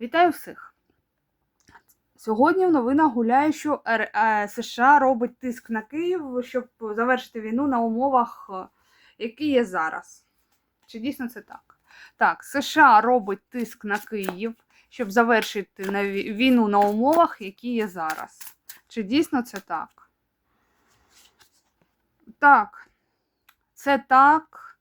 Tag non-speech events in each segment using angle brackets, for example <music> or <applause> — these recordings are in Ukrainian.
Вітаю всіх! Сьогодні в новинах гуляє, що е, США робить тиск на Київ, щоб завершити війну на умовах, е, які є зараз. Чи дійсно це так? Так, США робить тиск на Київ, щоб завершити війну на умовах, які є зараз. Чи дійсно це так? Так, це так.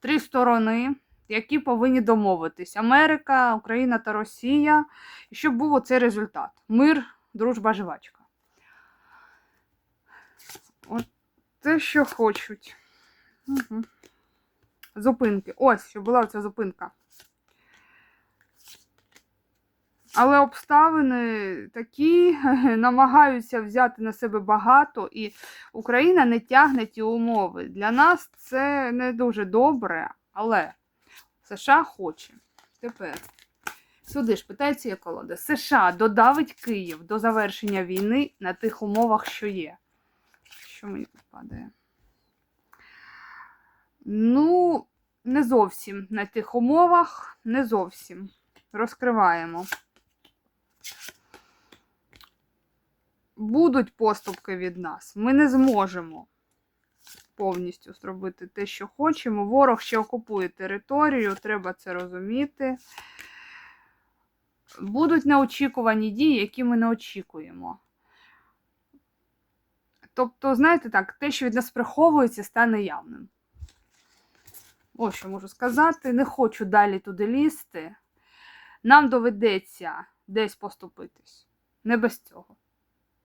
Три сторони, які повинні домовитись: Америка, Україна та Росія. І щоб був оцей результат: мир, дружба, жвачка. От те, що хочуть. Угу. Зупинки. Ось, щоб була оця зупинка. Але обставини такі <laughs> намагаються взяти на себе багато, і Україна не тягне ті умови. Для нас це не дуже добре, але США хоче. Тепер. Сюди ж питається є колода. США додавить Київ до завершення війни на тих умовах, що є. Що мені тут падає? Ну, не зовсім на тих умовах, не зовсім. Розкриваємо. Будуть поступки від нас. Ми не зможемо повністю зробити те, що хочемо. Ворог ще окупує територію, треба це розуміти. Будуть неочікувані дії, які ми не очікуємо. Тобто, знаєте так, те, що від нас приховується, стане явним. Ось що можу сказати. Не хочу далі туди лізти. Нам доведеться десь поступитись. Не без цього.